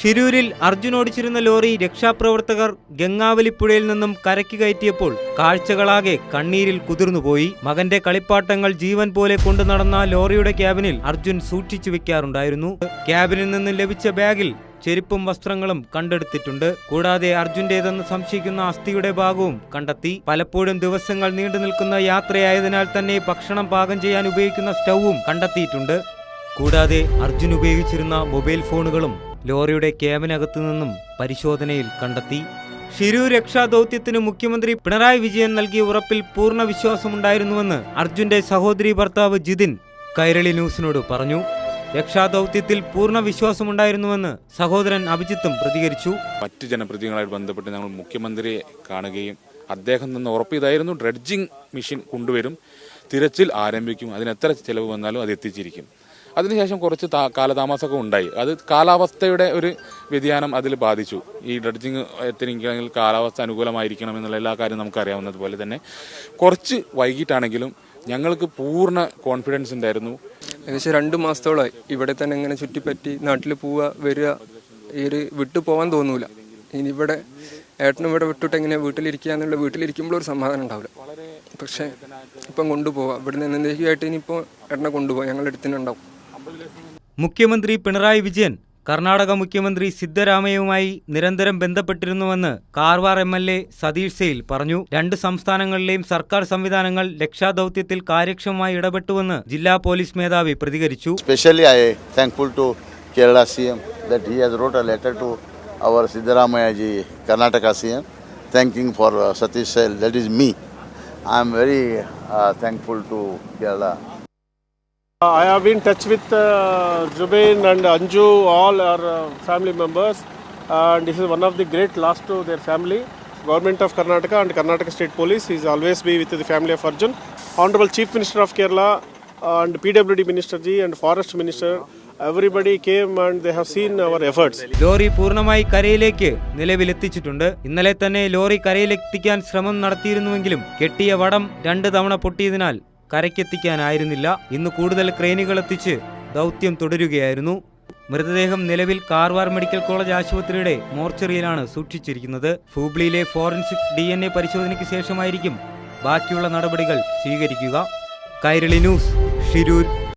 ഷിരൂരിൽ അർജുൻ ഓടിച്ചിരുന്ന ലോറി രക്ഷാപ്രവർത്തകർ ഗംഗാവലിപ്പുഴയിൽ നിന്നും കരയ്ക്ക് കയറ്റിയപ്പോൾ കാഴ്ചകളാകെ കണ്ണീരിൽ കുതിർന്നുപോയി. മകന്റെ കളിപ്പാട്ടങ്ങൾ ജീവൻ പോലെ കൊണ്ടു നടന്ന ലോറിയുടെ ക്യാബിനിൽ അർജുൻ സൂക്ഷിച്ചു വെക്കാറുണ്ടായിരുന്നു. ക്യാബിനിൽ നിന്നും ലഭിച്ച ബാഗിൽ ചെരുപ്പും വസ്ത്രങ്ങളും കണ്ടെടുത്തിട്ടുണ്ട്. കൂടാതെ അർജുന്റേതെന്ന് സംശയിക്കുന്ന അസ്ഥിയുടെ ഭാഗവും കണ്ടെത്തി. പലപ്പോഴും ദിവസങ്ങൾ നീണ്ടു നിൽക്കുന്ന യാത്രയായതിനാൽ തന്നെ ഭക്ഷണം പാകം ചെയ്യാൻ ഉപയോഗിക്കുന്ന സ്റ്റൗവും കണ്ടെത്തിയിട്ടുണ്ട്. കൂടാതെ അർജുൻ ഉപയോഗിച്ചിരുന്ന മൊബൈൽ ഫോണുകളും ലോറിയുടെ ക്യാബിനകത്തു നിന്നും പരിശോധനയിൽ കണ്ടെത്തി. ഷിരൂർ രക്ഷാദൌത്യത്തിന് മുഖ്യമന്ത്രി പിണറായി വിജയൻ നൽകിയ ഉറപ്പിൽ പൂർണ വിശ്വാസമുണ്ടായിരുന്നുവെന്ന് അർജുന്റെ സഹോദരി ഭർത്താവ് ജിതിൻ കൈരളി ന്യൂസിനോട് പറഞ്ഞു. രക്ഷാദൌത്യത്തിൽ പൂർണ വിശ്വാസമുണ്ടായിരുന്നുവെന്ന് സഹോദരൻ അഭിജിത്തും പ്രതികരിച്ചു. മറ്റ് ജനപ്രതിനിധികളുമായി ബന്ധപ്പെട്ട് ഞങ്ങൾ മുഖ്യമന്ത്രിയെ കാണുകയും അദ്ദേഹം നിന്ന് ഉറപ്പിതായിരുന്നു ഡ്രഡ്ജിംഗ് മെഷീൻ കൊണ്ടുവരും. തിരച്ചിൽ ആരംഭിക്കും. അതിന് എത്ര ചിലവ് വന്നാലും അത് എത്തിച്ചിരിക്കും. അതിനുശേഷം കുറച്ച് താ- കാലതാമസമൊക്കെ ഉണ്ടായി. അത് കാലാവസ്ഥയുടെ ഒരു വ്യതിയാനം അതിൽ ബാധിച്ചു. ഈ ഡ്രഡ്ജിങ് എത്തിരിക്കണമെങ്കിൽ കാലാവസ്ഥ അനുകൂലമായിരിക്കണം എന്നുള്ള എല്ലാ കാര്യവും നമുക്കറിയാവുന്നതുപോലെ തന്നെ. കുറച്ച് വൈകിട്ടാണെങ്കിലും ഞങ്ങൾക്ക് പൂർണ കോൺഫിഡൻസ് ഉണ്ടായിരുന്നു. ഏകദേശം രണ്ട് മാസത്തോളമായി ഇവിടെ തന്നെ ഇങ്ങനെ ചുറ്റിപ്പറ്റി നാട്ടിൽ പോവുക വരിക ഈ ഒരു വിട്ടു പോകാൻ തോന്നൂല. ഇനി ഇവിടെ ഏട്ടനും ഇവിടെ വിട്ടിട്ട് എങ്ങനെ വീട്ടിലിരിക്കുക എന്നുള്ള വീട്ടിലിരിക്കുമ്പോൾ ഒരു സമാധാനം ഉണ്ടാവില്ല. പക്ഷേ ഇപ്പം കൊണ്ടുപോവാം. ഇവിടെ നിന്ന് എന്തെങ്കിലുമായിട്ട് ഇനിയിപ്പോൾ ഏട്ടനെ കൊണ്ടുപോകാം ഞങ്ങളുടെ അടുത്ത് തന്നെ ഉണ്ടാവും. മുഖ്യമന്ത്രി പിണറായി വിജയൻ കർണാടക മുഖ്യമന്ത്രി സിദ്ധരാമയ്യവുമായി നിരന്തരം ബന്ധപ്പെട്ടിരുന്നുവെന്ന് Karwar M L A Satish Sail പറഞ്ഞു രണ്ട് സംസ്ഥാനങ്ങളിലെയും സർക്കാർ സംവിധാനങ്ങൾ രക്ഷാദൌത്യത്തിൽ കാര്യക്ഷമമായി ഇടപെട്ടുവെന്ന് ജില്ലാ പോലീസ് മേധാവി പ്രതികരിച്ചു specially I CM that that has a letter to Satish Sel. That is me. I am very uh, thankful to Kerala. I have been in touch with uh, Zubain and Anju, all our uh, family members, and this is one of the great last to their family. Government of Karnataka and Karnataka State Police is always be with the family of Arjun. Honorable Chief Minister of Kerala and PWD Minister Ji and Forest Minister, everybody came and they have seen our efforts. Lorry പൂർണമായി കരയിലേക്ക് നിലവിലെത്തിച്ചിട്ടുണ്ട് ഇന്നലെ തന്നെ lorry കരയിലെത്തിക്കാൻ ശ്രമം നടത്തിയിരുന്നുവെങ്കിലും കെട്ടിയ വടം രണ്ട് തവണ പൊട്ടിയതിനാൽ കരയ്ക്കെത്തിക്കാനായിരുന്നില്ല. ഇന്ന് കൂടുതൽ ക്രെയിനുകൾ എത്തിച്ച് ദൗത്യം തുടരുകയായിരുന്നു. മൃതദേഹം നിലവിൽ കാർവാർ മെഡിക്കൽ കോളേജ് ആശുപത്രിയുടെ മോർച്ചറിയിലാണ് സൂക്ഷിച്ചിരിക്കുന്നത്. ഹൂബ്ലിയിലെ ഫോറൻസിക് ഡി എൻ എ പരിശോധനയ്ക്ക് ശേഷമായിരിക്കും ബാക്കിയുള്ള നടപടികൾ സ്വീകരിക്കുക. കൈരളി ന്യൂസ് ഷിരൂർ.